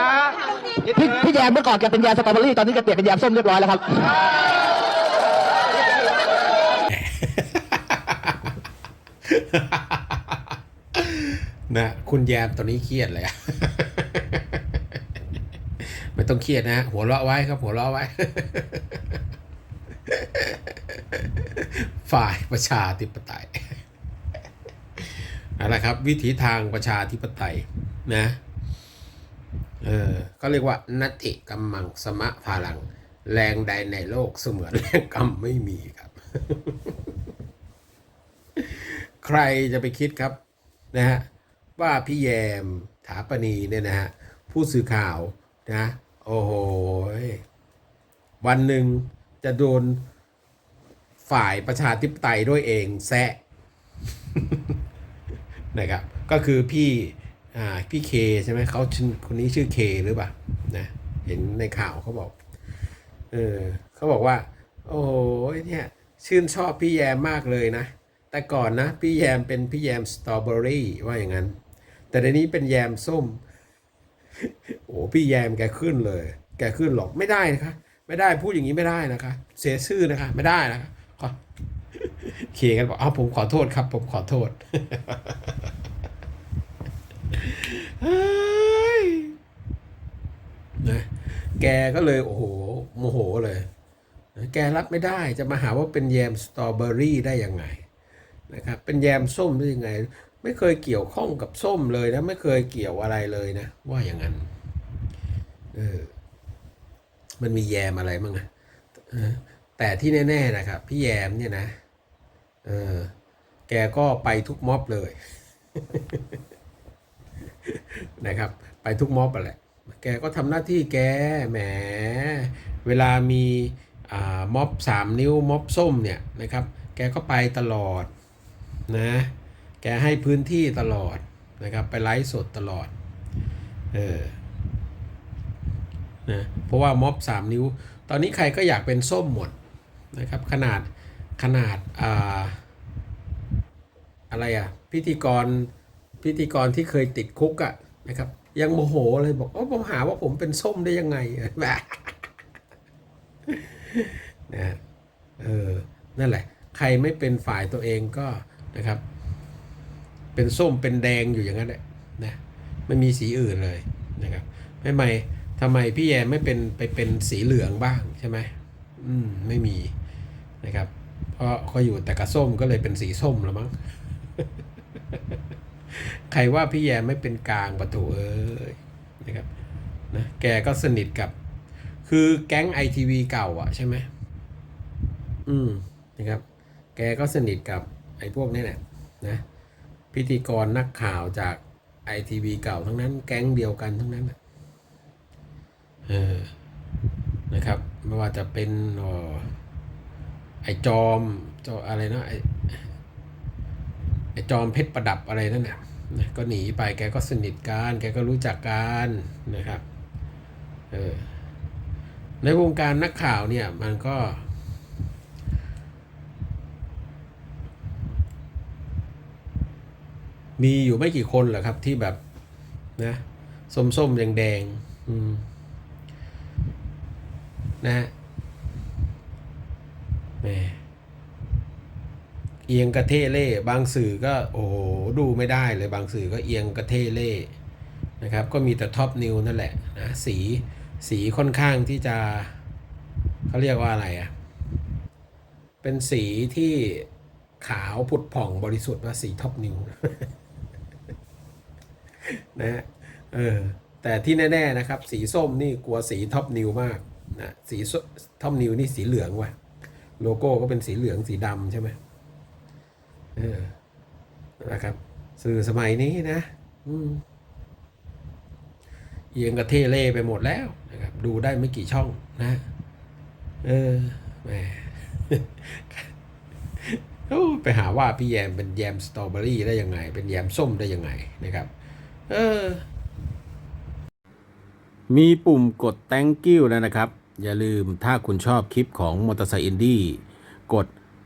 นะพี่พี่แยมเมื่อก่อนแกเป็นแยมสตรอเบอรี่ตอนนี้แกเปลี่ยนเป็นแยมส้มเรียบร้อยแล้วครับ นะคุณแยมตอนนี้เครียดเลยอะไม่ต้องเครียดนะฮะหัวเราะไว้ครับ หัวเราะไว้ ฝ่ายประชาธิปไตยเอาละครับ วิถีทางประชาธิปไตยนะ เออก็เรียกว่านัตติกำมังสมะพลัง แรงใดในโลกเสมือนแรงกรรมไม่มีครับ ใครจะไปคิดครับนะฮะว่าพี่แยมถาปณีเนี่ยนะฮะผู้สื่อข่าวนะโอ้โหยวันหนึ่งจะโดนฝ่ายประชาธิปไตยด้วยเองแซะนะครับก็คือพี่ อ่าพี่เคใช่ไหมเขาชื่อคนนี้ชื่อเคหรือเปล่านะเห็นในข่าวเขาบอกเออเขาบอกว่า โอ้ยเนี่ยชื่นชอบพี่แยมมากเลยนะ แต่ก่อนนะ พี่แยมเป็นพี่แยมสตรอเบอรี่ว่าอย่างนั้น แต่เดี๋ยวนี้เป็นแยมส้มโอ้พี่แยมแกขึ้นเลย แกขึ้นหรอกไม่ได้นะคะ ไม่ได้พูดอย่างนี้ไม่ได้นะคะ เสียชื่อนะคะ ไม่ได้นะคะขอเคกันบอกเอาผมขอโทษครับ ผมขอโทษ นะแกก็เลยโอ้โหโมโหเลยแกรับไม่ได้จะมาหาว่าเป็นแยมสตรอเบอรี่ได้ยังไงนะครับเป็นแยมส้มได้ยังไง ไม่เคยเกี่ยวข้องกับส้มเลยนะไม่เคยเกี่ยวอะไรเลยนะ ว่าอย่างนั้นเออมันมีแยมอะไรบ้างอะแต่ที่แน่ๆนะครับ พี่แยมเนี่ยนะเออแกก็ไปทุกม็อบเลย นะครับ ไปทุกม็อบอะแหละแกก็ทำหน้าที่แกแหม เวลามีม็อบสามนิ้วม็อบส้มเนี่ยนะครับ แกก็ไปตลอดนะ แกให้พื้นที่ตลอดนะครับ ไปไลฟ์สดตลอด เออ นะ เพราะว่าม็อบสามนิ้ว ตอนนี้ใครก็อยากเป็นส้มหมดนะครับ ขนาดขนาด อ่า อะไรอะพิธีกร พิธีกรที่เคยติดคุกอะนะครับ ยังโมโหเลยบอกว่าผมหาว่าผมเป็นส้มได้ยังไงแบบนะเออนั่นแหละ ใครไม่เป็นฝ่ายตัวเองก็นะครับ เป็นส้มเป็นแดงอยู่อย่างนั้นแหละนะไม่มีสีอื่นเลยนะครับไม่ไม่ทำไมพี่แยมไม่เป็นไปเป็นสีเหลืองบ้างใช่ไหมอืมไม่มีนะครับ เพราะเขาอยู่แต่กระส้มก็เลยเป็นสีส้มแล้วมั้ง ใครว่าพี่แยมไม่เป็นกลางประตูเอ้ยนะครับนะแกก็สนิทกับ คือแก๊งไอทีวีเก่าอะใช่ไหมอืมนะครับ แกก็สนิทกับไอ้พวกนี้แหละนะพิธีกรนักข่าวจากไอทีวีเก่าทั้งนั้น แก๊งเดียวกันทั้งนั้นนะเออนะครับ ไม่ว่าจะเป็นออไอจอมจออะไรนะไอ จอมเพชรประดับอะไรนั่นน่ะนะก็หนีไปแกก็สนิทกันแกก็รู้จักกันนะครับเออในวงการนักข่าวเนี่ยมันก็ มีอยู่ไม่กี่คนแหละครับที่แบบนะส้มส้มแดงแดงๆนะฮะแหม เอียงกระเทเล่บางสื่อก็โอ้โหดูไม่ได้เลยบางสื่อก็เอียงกระเทเล่นะครับ ก็มีแต่ท็อปนิวนั่นแหละนะสีสีค่อนข้างที่จะเขาเรียกว่าอะไรอะ่ะเป็นสีที่ขาวผุดผ่องบริสุทธิ์ว่าสีท็อปนิวนะฮะเออแต่ที่แน่ๆนะครับ สีส้มนี่กลัวสีท็อปนิวมากนะสีท็อปนิวนี่สีเหลืองว่ะโลโก้ก็เป็นสีเหลืองสีดำใช่ไหม เออนะครับ สื่อสมัยนี้นะเอียงกระเทเล่ไปหมดแล้วนะครับ ดูได้ไม่กี่ช่องนะ เออแหมไปหาว่าพี่แยมเป็นแยมสตรอเบอรี่ได้ยังไง เป็นแยมส้มได้ยังไงนะครับ เออ มีปุ่มกด thank you แล้วนะครับ อย่าลืมถ้าคุณชอบคลิปของมอเตอร์ไซค์อินดี้กด